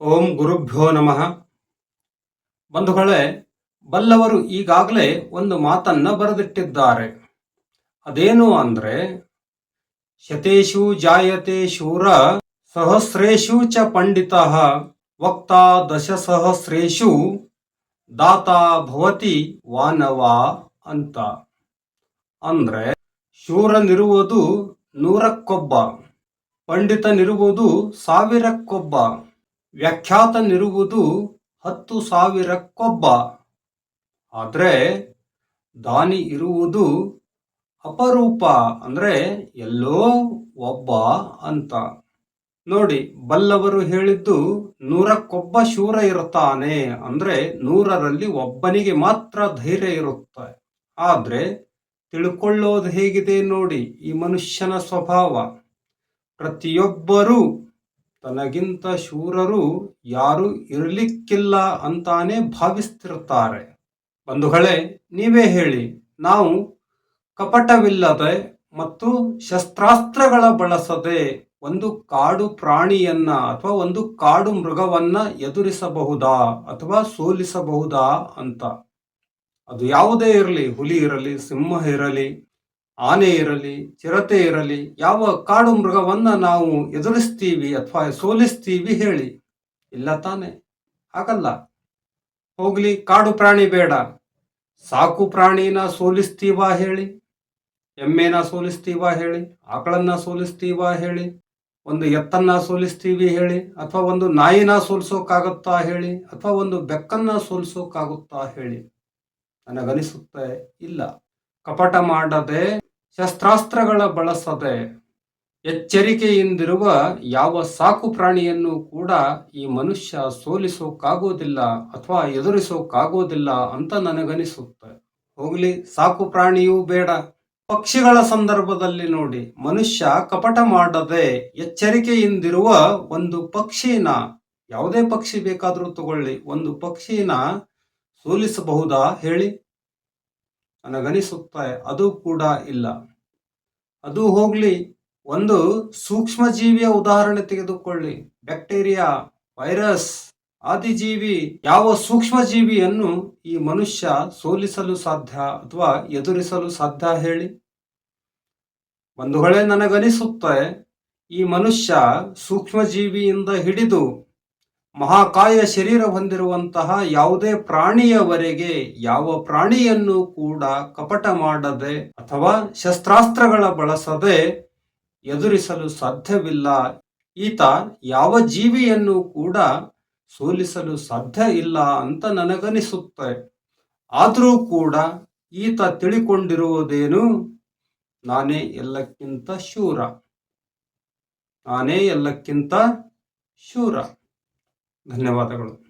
ಓಂ ಗುರುಭ್ಯೋ ನಮಃ. ಬಂಧುಗಳೇ, ಬಲ್ಲವರು ಈಗಾಗಲೇ ಒಂದು ಮಾತನ್ನ ಬರೆದಿಟ್ಟಿದ್ದಾರೆ. ಅದೇನು ಅಂದ್ರೆ, ಶತೇಶು ಜಾಯತೆ ಶೂರ ಸಹಸ್ರೇಶು ಚ ಪಂಡಿತ, ವಕ್ತಾ ದಶಸಹಸ್ರೇಶು ದಾತಾ ಭವತಿ ವಾನವ ಅಂತ. ಅಂದ್ರೆ, ಶೂರನಿರುವುದು ನೂರಕ್ಕೊಬ್ಬ, ಪಂಡಿತನಿರುವುದು ಸಾವಿರಕ್ಕೊಬ್ಬ. ವ್ಯಾಖ್ಯಾತನಿರುವುದು ಹತ್ತು ಸಾವಿರಕ್ಕೊಬ್ಬ. ಆದರೆ ದಾನಿ ಇರುವುದು ಅಪರೂಪ, ಅಂದರೆ ಎಲ್ಲೋ ಒಬ್ಬ ಅಂತ. ನೋಡಿ, ಬಲ್ಲವರು ಹೇಳಿದ್ದು ನೂರಕ್ಕೊಬ್ಬ ಶೂರ ಇರುತ್ತಾನೆ ಅಂದರೆ ನೂರರಲ್ಲಿ ಒಬ್ಬನಿಗೆ ಮಾತ್ರ ಧೈರ್ಯ ಇರುತ್ತೆ. ಆದರೆ ತಿಳ್ಕೊಳ್ಳೋದು ಹೇಗಿದೆ ನೋಡಿ, ಈ ಮನುಷ್ಯನ ಸ್ವಭಾವ. ಪ್ರತಿಯೊಬ್ಬರೂ ತನಗಿಂತ ಶೂರರು ಯಾರು ಇರಲಿಕ್ಕಿಲ್ಲ ಅಂತಾನೆ ಭಾವಿಸ್ತಿರ್ತಾರೆ ಬಂಧುಗಳೇ, ನೀವೇ ಹೇಳಿ, ನಾವು ಕಪಟವಿಲ್ಲದೆ ಮತ್ತು ಶಸ್ತ್ರಾಸ್ತ್ರಗಳ ಬಳಸದೆ ಒಂದು ಕಾಡು ಪ್ರಾಣಿಯನ್ನ ಅಥವಾ ಒಂದು ಕಾಡು ಮೃಗವನ್ನ ಎದುರಿಸಬಹುದಾ ಅಥವಾ ಸೋಲಿಸಬಹುದಾ ಅಂತ. ಅದು ಯಾವುದೇ ಇರಲಿ, ಹುಲಿ ಇರಲಿ, ಸಿಂಹ ಇರಲಿ ಆನೆ ಇರಲಿ, ಚಿರತೆ ಇರಲಿ, ಯಾವ ಕಾಡು ಮೃಗವನ್ನ ನಾವು ಎದುರಿಸ್ತೀವಿ ಅಥವಾ ಸೋಲಿಸ್ತೀವಿ ಹೇಳಿ. ಇಲ್ಲ ತಾನೆ. ಹಾಗಲ್ಲ. ಹೋಗ್ಲಿ, ಕಾಡು ಪ್ರಾಣಿ ಬೇಡ. ಸಾಕು ಪ್ರಾಣಿನ ಸೋಲಿಸ್ತೀವಾ ಹೇಳಿ. ಎಮ್ಮೆನ ಸೋಲಿಸ್ತೀವಾ ಹೇಳಿ. ಆಕಳನ್ನ ಸೋಲಿಸ್ತೀವಾ ಹೇಳಿ. ಒಂದು ಎತ್ತನ್ನ ಸೋಲಿಸ್ತೀವಿ ಹೇಳಿ. ಅಥವಾ ಒಂದು ನಾಯಿನ ಸೋಲಿಸೋಕ್ಕಾಗುತ್ತಾ ಹೇಳಿ. ಅಥವಾ ಒಂದು ಬೆಕ್ಕನ್ನ ಸೋಲಿಸೋಕ್ಕಾಗುತ್ತಾ ಹೇಳಿ. ನನಗನಿಸುತ್ತೆ. ಇಲ್ಲ. ಕಪಟ ಮಾಡದೆ ಶಸ್ತ್ರಾಸ್ತ್ರಗಳ ಬಳಸದೆ ಎಚ್ಚರಿಕೆಯಿಂದಿರುವ ಯಾವ ಸಾಕು ಪ್ರಾಣಿಯನ್ನು ಕೂಡ ಈ ಮನುಷ್ಯ ಸೋಲಿಸೋಕ್ಕಾಗೋದಿಲ್ಲ ಅಥವಾ ಎದುರಿಸೋಕ್ಕಾಗೋದಿಲ್ಲ ಅಂತ ನನಗನಿಸುತ್ತೆ. ಹೋಗ್ಲಿ, ಸಾಕು ಪ್ರಾಣಿಯೂ ಬೇಡ. ಪಕ್ಷಿಗಳ ಸಂದರ್ಭದಲ್ಲಿ ನೋಡಿ, ಮನುಷ್ಯ ಕಪಟ ಮಾಡದೆ ಎಚ್ಚರಿಕೆಯಿಂದಿರುವ ಒಂದು ಪಕ್ಷಿನ, ಯಾವುದೇ ಪಕ್ಷಿ ಬೇಕಾದರೂ ತಗೊಳ್ಳಿ, ಒಂದು ಪಕ್ಷಿನ ಸೋಲಿಸಬಹುದಾ ಹೇಳಿ? ನನಗನಿಸುತ್ತೆ ಅದು ಕೂಡ ಇಲ್ಲ. ಅದು ಹೋಗ್ಲಿ, ಒಂದು ಸೂಕ್ಷ್ಮ ಜೀವಿಯ ಉದಾಹರಣೆ ತೆಗೆದುಕೊಳ್ಳಿ. ಬ್ಯಾಕ್ಟೀರಿಯಾ, ವೈರಸ್, ಆದಿಜೀವಿ, ಯಾವ ಸೂಕ್ಷ್ಮ ಜೀವಿಯನ್ನು ಈ ಮನುಷ್ಯ ಸೋಲಿಸಲು ಸಾಧ್ಯ ಅಥವಾ ಎದುರಿಸಲು ಸಾಧ್ಯ ಹೇಳಿ? ಒಂದು ಹೊಳೆ ನನಗನಿಸುತ್ತೆ ಈ ಮನುಷ್ಯ ಸೂಕ್ಷ್ಮ ಜೀವಿಯಿಂದ ಹಿಡಿದು ಮಹಾಕಾಯ ಶರೀರ ಹೊಂದಿರುವಂತಹ ಯಾವುದೇ ಪ್ರಾಣಿಯವರೆಗೆ ಯಾವ ಪ್ರಾಣಿಯನ್ನು ಕೂಡ ಕಪಟ ಮಾಡದೆ ಅಥವಾ ಶಸ್ತ್ರಾಸ್ತ್ರಗಳ ಬಳಸದೆ ಎದುರಿಸಲು ಸಾಧ್ಯವಿಲ್ಲ. ಈತ ಯಾವ ಜೀವಿಯನ್ನು ಕೂಡ ಸೋಲಿಸಲು ಸಾಧ್ಯ ಇಲ್ಲ ಅಂತ ನನಗನಿಸುತ್ತೆ. ಆದರೂ ಕೂಡ ಈತ ತಿಳಿಕೊಂಡಿರುವುದೇನು? ನಾನೇ ಎಲ್ಲಕ್ಕಿಂತ ಶೂರ. ನಾನೇ ಎಲ್ಲಕ್ಕಿಂತ ಶೂರ. ಧನ್ಯವಾದಗಳು.